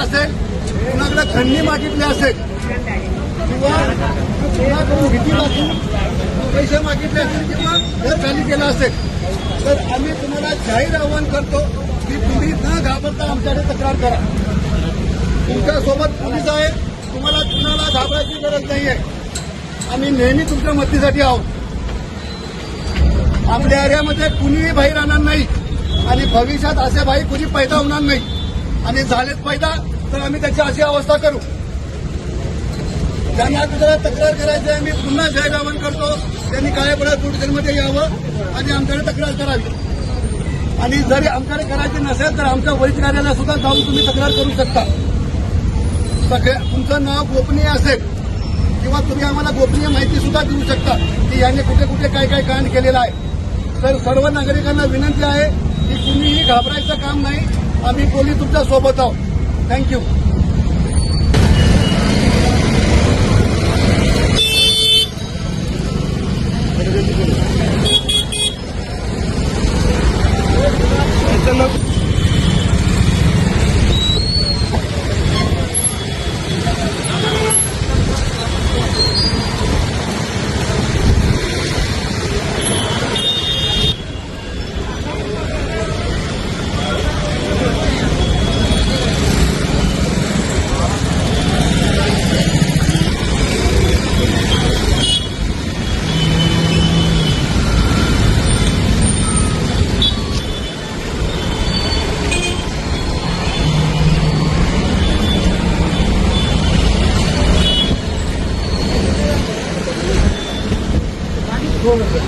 खंडी मागितली असेल किंवा कुणाकडून भीती मागून पैसे मागितले असेल किंवा घर खाली केलं असेल तर आम्ही तुम्हाला जाहीर आवाहन करतो की तुम्ही न घाबरता आमच्याकडे तक्रार करा. तुमच्यासोबत पोलीस आहेत तुम्हाला कुणाला घाबरायची गरज नाही आहे आम्ही नेहमी तुमच्या मदतीसाठी आहोत. आपल्या एरियामध्ये कुणीही बाहेर राहणार नाही आणि भविष्यात असे भाई कुणी पैदा होणार नाही. आणि झालेच पैदा तर आम्ही त्याची अशी अवस्था करू. त्यांना तुझ्याला तक्रार करायची आहे. मी पुन्हा जाहीर आवाहन करतो त्यांनी काळ्यापडा पोलिसांमध्ये यावं आणि आमच्याकडे तक्रार करावी. आणि जरी आमच्याकडे करायची नसेल तर आमच्या वरिष्ठ कार्यालयात सुद्धा जाऊन तुम्ही तक्रार करू शकता. सगळ्या तुमचं नाव गोपनीय असेल किंवा तुम्ही आम्हाला गोपनीय माहिती सुद्धा देऊ शकता की याने कुठे कुठे काय काय कांड केलेलं आहे. तर सर्व नागरिकांना विनंती आहे की कुणीही घाबरायचं काम नाही. आम्ही पोलीस तुमच्यासोबत आहोत. thank you. どうなんで